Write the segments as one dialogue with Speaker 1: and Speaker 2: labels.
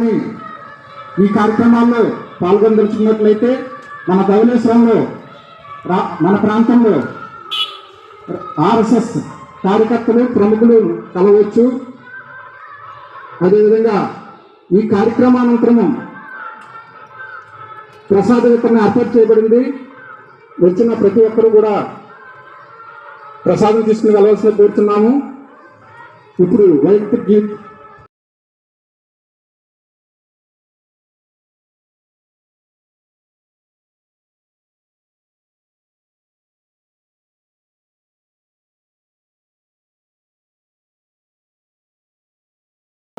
Speaker 1: కానీ ఈ కార్యక్రమాల్లో పాల్గొందలుచుకున్నట్లయితే మన ధవలేశ్వరంలో మన ప్రాంతంలో ఆర్ఎస్ఎస్ కార్యకర్తలు ప్రముఖులు కలవచ్చు. అదేవిధంగా ఈ కార్యక్రమానంతరము ప్రసాద వితరణ ఏర్పాటు చేయబడింది. వచ్చిన ప్రతి ఒక్కరూ కూడా ప్రసాదం తీసుకుని వెళ్ళవలసిన కోరుతున్నాము. ఇప్పుడు వైయక్తిక గీత్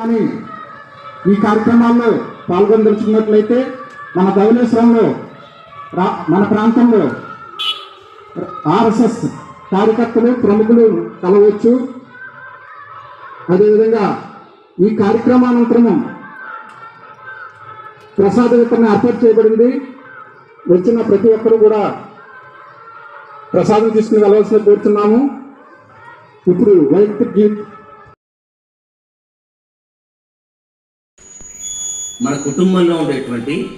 Speaker 1: కానీ ఈ కార్యక్రమాల్లో పాల్గొనదలుచుకున్నట్లయితే మన ధవలేశ్వరంలో మన ప్రాంతంలో ఆర్ఎస్ఎస్ కార్యకర్తలు ప్రముఖులు కలవచ్చు. అదేవిధంగా ఈ కార్యక్రమానంతరము ప్రసాద వితరణ ఏర్పాటు చేయబడింది. వచ్చిన ప్రతి ఒక్కరూ కూడా ప్రసాదం తీసుకుని వెళ్ళవలసిన కోరుతున్నాము. ఇప్పుడు వైయక్తిక
Speaker 2: మన కుటుంబంలో ఉండేటువంటి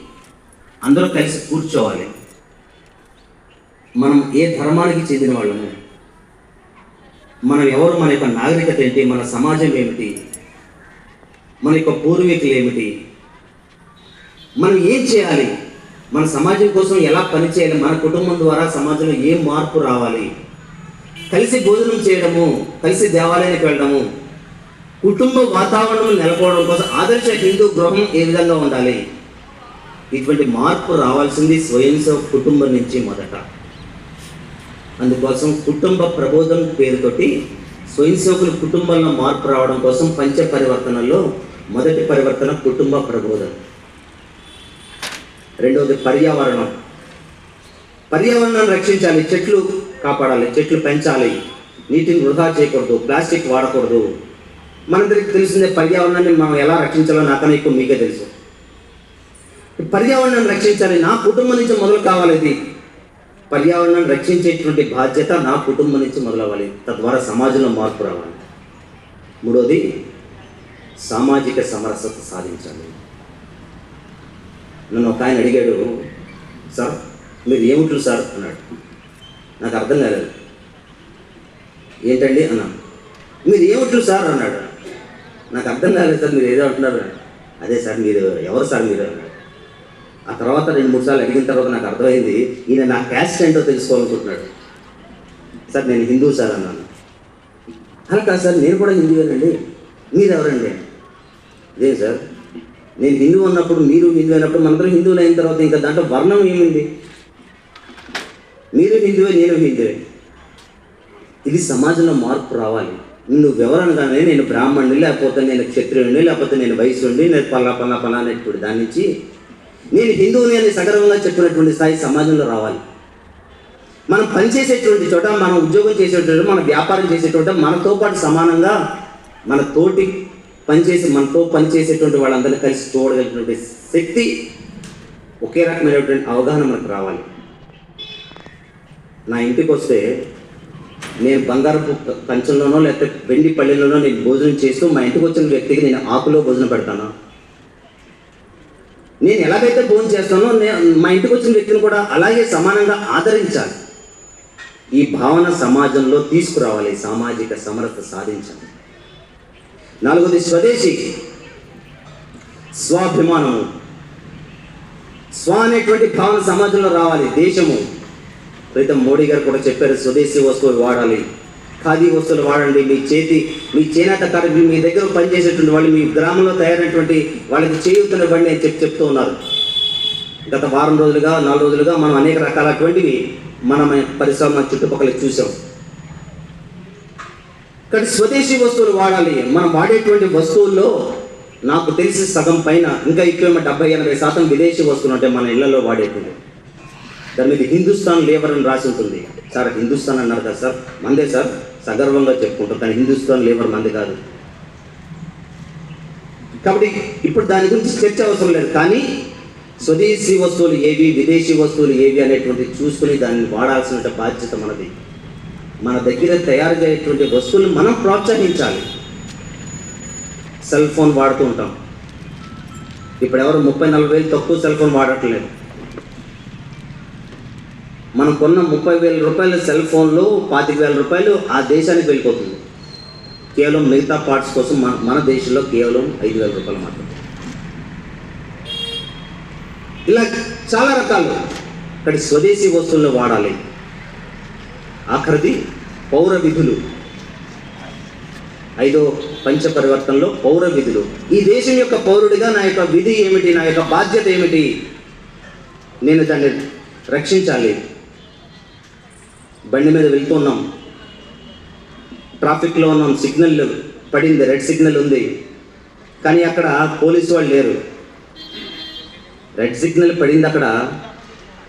Speaker 2: అందరూ కలిసి కూర్చోవాలి. మనం ఏ ధర్మానికి చెందిన వాళ్ళము? మనం ఎవరు? మన యొక్క నాగరికత ఏంటి? మన సమాజం ఏమిటి? మన యొక్క పూర్వీకులు ఏమిటి? మనం ఏం చేయాలి? మన సమాజం కోసం ఎలా పనిచేయాలి మన కుటుంబం ద్వారా సమాజంలో ఏం మార్పు రావాలి? కలిసి భోజనం చేయడము కలిసి దేవాలయానికి వెళ్ళడము కుటుంబ వాతావరణం నెలకొనడం కోసం ఆదర్శ హిందూ గృహం ఏ విధంగా ఉండాలి? ఇటువంటి మార్పు రావాల్సింది స్వయం కుటుంబం నుంచి మొదట. అందుకోసం కుటుంబ ప్రబోధం పేరుతోటి స్వయం సేవకుల కుటుంబంలో మార్పు రావడం కోసం పంచ పరివర్తనలో మొదటి పరివర్తన కుటుంబ ప్రబోధం. రెండవది పర్యావరణం. పర్యావరణాన్ని రక్షించాలి చెట్లు కాపాడాలి చెట్లు పెంచాలి నీటిని వృధా చేయకూడదు ప్లాస్టిక్ వాడకూడదు. మనందరికి తెలిసిందే పర్యావరణాన్ని మనం ఎలా రక్షించాలో నాకన్నా ఎక్కువ మీకే తెలుసు. పర్యావరణాన్ని రక్షించాలి నా కుటుంబం నుంచి మొదలు కావాలి ఇది పర్యావరణాన్ని రక్షించేటువంటి బాధ్యత నా కుటుంబం నుంచి మొదలవ్వాలి. తద్వారా సమాజంలో మార్పు రావాలి. మూడోది సామాజిక సమరసత సాధించాలి. నన్ను ఒక ఆయన అడిగాడు సార్ మీరు ఏమిట్లు సార్? అన్నాడు. నాకు అర్థం కాలేదు. ఏంటండి? అన్నాను. మీరు ఏమిట్లు సార్? అన్నాడు. నాకు అర్థం కాలేదు సార్ మీరు ఏదో అంటున్నారు. అదే సార్ మీరు ఎవరు సార్ మీరు? ఆ తర్వాత రెండు మూడు సార్లు అడిగిన తర్వాత నాకు అర్థమైంది ఈయన నా క్యాస్ట్ ఏంటో తెలుసుకోవాలనుకుంటున్నాడు. సార్ నేను హిందూ సార్ అన్నాను. అలా కాదు సార్ నేను కూడా హిందువేనండి మీరు ఎవరండి లేదు సార్. నేను హిందూ అన్నప్పుడు మీరు హిందూ అయినప్పుడు మనందరం హిందువులు అయిన తర్వాత ఇంకా దాంట్లో వర్ణం ఏమింది? మీరు హిందువే నేను హిందువే. ఇది సమాజంలో మార్పు రావాలి. నువ్వు కానీ నేను బ్రాహ్మణుని లేకపోతే నేను క్షత్రియుడిని లేకపోతే నేను వయసుండి నేను పల్లా పల్లా పల్లా అనేటువంటి దాని నుంచి నేను హిందువుని అని సగర్వంగా చెప్పినటువంటి స్థాయి సమాజంలో రావాలి. మనం పనిచేసేటువంటి చోట మనం ఉద్యోగం చేసేటువంటి మన వ్యాపారం చేసేటువంటి మనతో పాటు సమానంగా మన తోటి పనిచేసి మనతో పనిచేసేటువంటి వాళ్ళందరినీ కలిసి చూడగలిగినటువంటి శక్తి ఒకే రకమైనటువంటి అవగాహన మనకు రావాలి. నా ఇంటికి వస్తే నేను బంగారపు కంచెల్లోనో లేకపోతే వెండి పల్లెల్లోనో నేను భోజనం చేస్తూ మా ఇంటికి వచ్చిన వ్యక్తికి నేను ఆకులో భోజనం పెడతాను? నేను ఎలాగైతే భోజనం చేస్తానో మా ఇంటికి వచ్చిన వ్యక్తిని కూడా అలాగే సమానంగా ఆదరించాలి. ఈ భావన సమాజంలో తీసుకురావాలి సామాజిక సమరత సాధించాలి. నాలుగోది స్వదేశీ స్వాభిమానము. స్వ అనేటువంటి భావన సమాజంలో రావాలి దేశము. ప్రీతం మోడీ గారు కూడా చెప్పారు స్వదేశీ వస్తువులు వాడాలి. ఖాదీ వస్తువులు వాడండి. మీ చేతి మీ చేనేత కార్మికులు మీ దగ్గర పనిచేసేటువంటి వాళ్ళు మీ గ్రామంలో తయారైనటువంటి వాళ్ళకి చేయూతనివ్వండి అని చెప్పి చెప్తూ ఉన్నారు. గత వారం రోజులుగా నాలుగు రోజులుగా మనం అనేక రకాలటువంటివి మనం పరిశ్రమ చుట్టుపక్కల చూసాం కానీ స్వదేశీ వస్తువులు వాడాలి. మనం వాడేటువంటి వస్తువుల్లో నాకు తెలిసి సగం పైన ఇంకా ఎక్కువ డెబ్బై ఎనభై శాతం విదేశీ వస్తువులు ఉంటాయి మన ఇళ్ళలో వాడేటువంటి. దాని మీద హిందుస్థాన్ లేబర్ అని రాసి ఉంటుంది. సార్ హిందుస్థాన్ అన్నారు కదా సార్? మందే సార్? సగర్వంగా చెప్పుకుంటాం కానీ హిందుస్థాన్ లేబర్ మంది కాదు. కాబట్టి ఇప్పుడు దాని గురించి చర్చ అవసరం లేదు. కానీ స్వదేశీ వస్తువులు ఏవి విదేశీ వస్తువులు ఏవి అనేటువంటి చూసుకుని దాన్ని వాడాల్సిన బాధ్యత మనది. మన దగ్గర తయారు చేయటువంటి వస్తువులు మనం ప్రోత్సహించాలి. సెల్ ఫోన్ వాడుతూ ఉంటాం. ఇప్పుడు ఎవరు ముప్పై నలభై వేలు తక్కువ సెల్ ఫోన్ వాడట్లేదు. మనం కొన్న ముప్పై వేల రూపాయల సెల్ ఫోన్లో పాతిక వేల రూపాయలు ఆ దేశానికి వెళ్ళిపోతుంది. కేవలం మిగతా పార్ట్స్ కోసం మన మన దేశంలో కేవలం ఐదు వేల రూపాయలు మాత్రమే. ఇలా చాలా రకాలు ఇక్కడ స్వదేశీ వస్తువులను వాడాలి. ఆఖరిది పౌర విధులు. ఐదో పంచ పరివర్తనలో పౌర విధులు. ఈ దేశం యొక్క పౌరుడిగా నా యొక్క విధి ఏమిటి? నా యొక్క బాధ్యత ఏమిటి? నేను దాన్ని రక్షించాలి. బండి మీద వెళ్తున్నాం ట్రాఫిక్లో ఉన్నాం సిగ్నల్ పడింది రెడ్ సిగ్నల్ ఉంది. కానీ అక్కడ పోలీసు వాళ్ళు లేరు. రెడ్ సిగ్నల్ పడింది అక్కడ.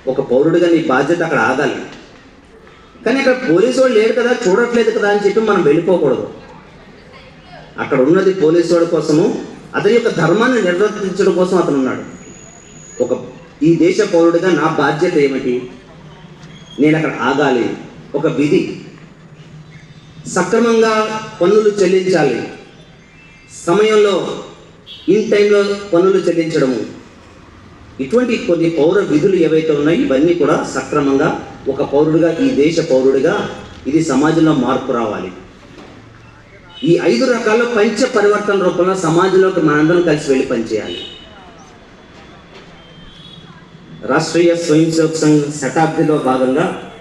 Speaker 2: ఒక పౌరుడిగా నీ బాధ్యత అక్కడ ఆగాలి. కానీ అక్కడ పోలీసు వాళ్ళు లేరు కదా చూడట్లేదు కదా అని చెప్పి మనం వెళ్ళిపోకూడదు. అక్కడ ఉన్నది పోలీసు వాడి కోసము అతని యొక్క ధర్మాన్ని నిర్వర్తించడం కోసం అతను ఉన్నాడు. ఒక ఈ దేశ పౌరుడిగా నా బాధ్యత ఏమిటి? నేను అక్కడ ఆగాలి. ఒక విధి. సక్రమంగా పన్నులు చెల్లించాలి. సమయంలో ఇన్ టైంలో పన్నులు చెల్లించడము. ఇటువంటి కొన్ని పౌర విధులు ఏవైతే ఉన్నాయో ఇవన్నీ కూడా సక్రమంగా ఒక పౌరుడిగా ఈ దేశ పౌరుడిగా ఇది సమాజంలో మార్పు రావాలి. ఈ ఐదు రకాల పంచ పరివర్తన రూపంలో సమాజంలోకి మనందరం కలిసి వెళ్ళి పనిచేయాలి. రాష్ట్రీయ స్వయం సేవక్ సంఘ్ శతాబ్దిలో భాగంగా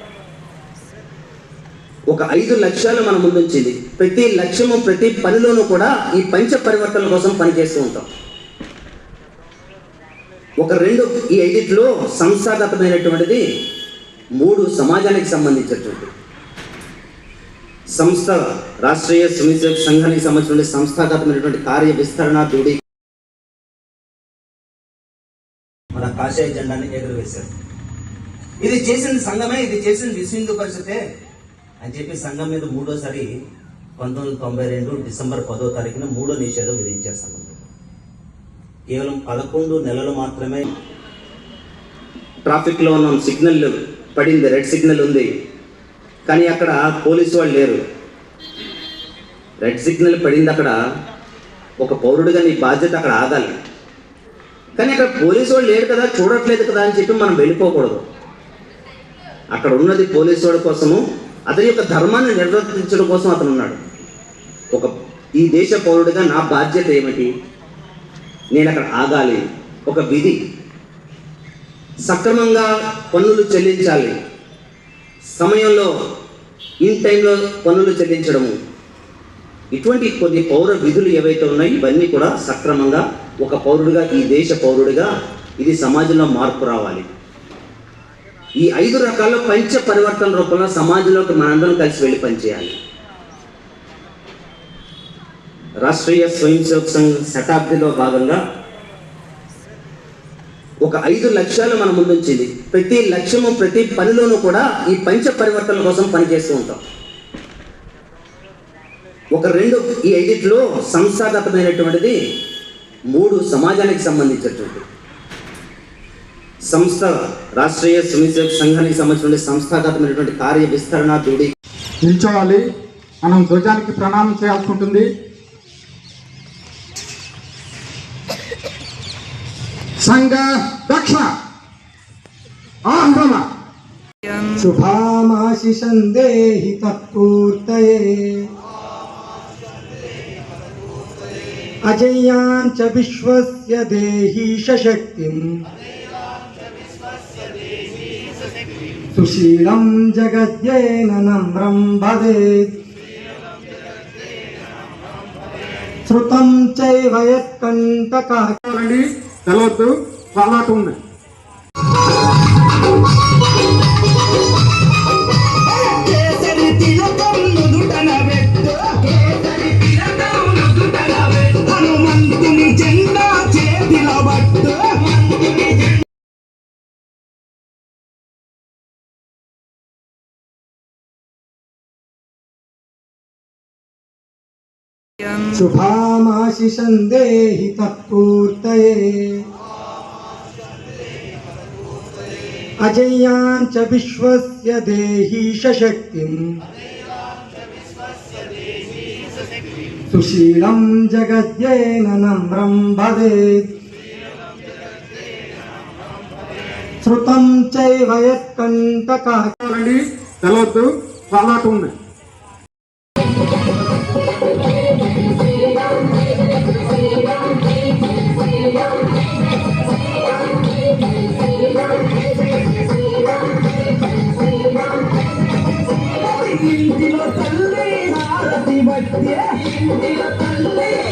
Speaker 2: ఒక ఐదు లక్ష్యాలు మన ముందుంచింది. ప్రతి లక్ష్యము ప్రతి పనిలోనూ కూడా ఈ పంచ పరివర్తన కోసం పనిచేస్తూ ఉంటాం. ఒక రెండు ఈ ఐదిట్లో సంస్థాగతమైనటువంటిది మూడు సమాజానికి సంబంధించినటువంటి సంస్థ రాష్ట్రీయ స్వయంసేవక సంఘానికి సంబంధించిన సంస్థాగతమైనటువంటి కార్య విస్తరణ దూడి మన కాషాయ జెండాన్ని ఎగురవేశారు. ఇది చేసిన సంఘమే ఇది చేసిన విశ్వ హిందూ పరిషతే అని చెప్పి సంఘం మీద మూడోసారి పంతొమ్మిది తొంభై రెండు డిసెంబర్ పదో తారీఖున మూడో నిషేధం విధించారు సంఘం కేవలం పదకొండు నెలలు మాత్రమే ట్రాఫిక్లో ఉన్నాం సిగ్నల్ పడింది రెడ్ సిగ్నల్ ఉంది. కానీ అక్కడ పోలీసు వాళ్ళు లేరు. రెడ్ సిగ్నల్ పడింది అక్కడ. ఒక పౌరుడిగా నీ బాధ్యత అక్కడ ఆగాలి. కానీ అక్కడ పోలీసు వాళ్ళు లేరు కదా చూడట్లేదు కదా అని చెప్పి మనం వెళ్ళిపోకూడదు. అక్కడ ఉన్నది పోలీసు వాళ్ళ కోసము అతని యొక్క ధర్మాన్ని నిర్వర్తించడం కోసం అతను ఉన్నాడు ఒక ఈ దేశ పౌరుడిగా నా బాధ్యత ఏమిటి? నేను అక్కడ ఆగాలి. ఒక విధి. సక్రమంగా పన్నులు చెల్లించాలి. సమయంలో ఇన్ టైంలో పన్నులు చెల్లించడము. ఇటువంటి కొన్ని పౌర విధులు ఏవైతే ఉన్నాయో ఇవన్నీ కూడా సక్రమంగా ఒక పౌరుడిగా ఈ దేశ పౌరుడిగా ఇది సమాజంలో మార్పు రావాలి. ఈ ఐదు రకాల పంచ పరివర్తన రూపంలో సమాజంలోకి మనందరం కలిసి వెళ్ళి పనిచేయాలి. రాష్ట్రీయ స్వయం సేవక్ సంఘ్ శతాబ్దిలో భాగంగా ఒక ఐదు లక్ష్యాలు మన ముందుంచింది. ప్రతి లక్ష్యము ప్రతి పనిలోనూ కూడా ఈ పంచ పరివర్తన కోసం పనిచేస్తూ ఉంటాం. ఒక రెండు ఈ ఐదిట్లో సంస్థాగతమైనటువంటిది మూడు సమాజానికి సంబంధించినటువంటి సంస్థ రాష్ట్రీయ స్వయంసేవక సంఘానికి సంబంధించిన సంస్థాగతమైనటువంటి కార్య విస్తరణ దూడి
Speaker 1: నిల్చోవాలి. మనం ధ్వజానికి ప్రణామం చేయాల్సి ఉంటుంది. సంఘ
Speaker 3: రక్షణ ఆహ్రమ सुशीलं जगद्येन नम्रं भवेत् श्रुतं चैव यत्कण्टकः
Speaker 1: రండి తెలవద్దు పాలాట ఉంది
Speaker 3: శుభామాశిషందేహి తత్పూర్తయే అజయ్యాంచ విశ్వస్య దేహీష శక్తిం సుశీలం జగద్యేన నమ్రం భవేత్. శృతం చైవ
Speaker 1: యత్కంటకాలి తెలవద్దు చాలా ఉంది.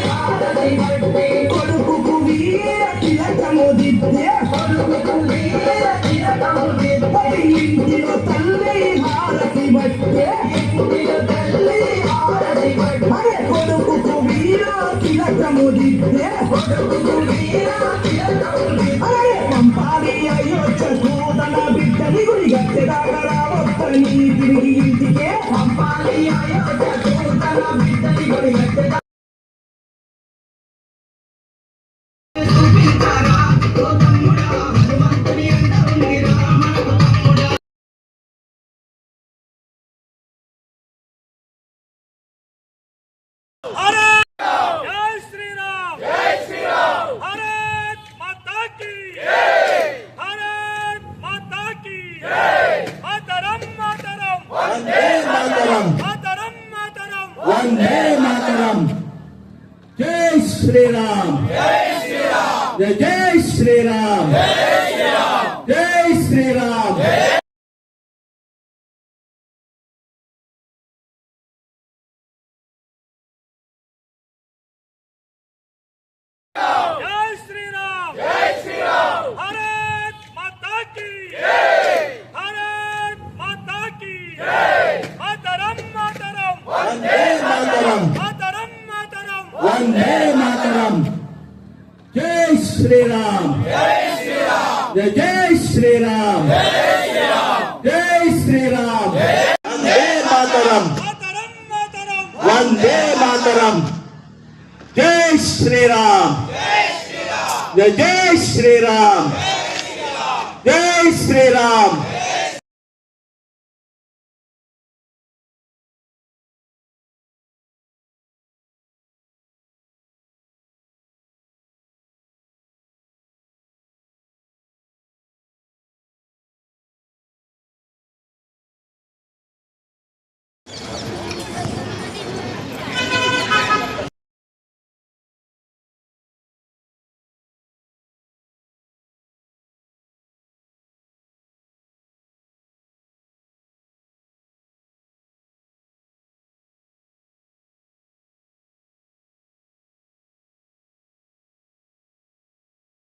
Speaker 4: హారతి వీర తిలకము దిద్దే కొడుకుకు వీర తిలకము దిద్దే ఇంటిలో తల్లి హారతి బట్టే ఇంటిలో తల్లి హారతి బట్టే వీర తిలకము దిద్దే వీర తిలకము దిద్దే పంపాలి బిడ్డని గుడి తిరిగి ఇంటికే పంపాలి అయోధ్య
Speaker 5: మాతరం మాతరం. వందే మాతరం. మాతరం మాతరం.
Speaker 6: వందే మాతరం. జై శ్రీరామ్. జై శ్రీరామ్. జై శ్రీరామ్ జై శ్రీరామ్
Speaker 5: జై శ్రీరామ్ జై శ్రీరామ్ భారత్ మాతా కీ జై భారత్ మాతా కీ జై మాతరం మాతరం
Speaker 6: వందే మాతరం. వందే మాతరం. జై శ్రీరామ్. జై శ్రీరామ్. జై శ్రీరామ్. వందే
Speaker 5: మాతరం.
Speaker 6: వందే మాతరం. జై శ్రీరామ్. జై శ్రీరామ్. జై శ్రీరామ్.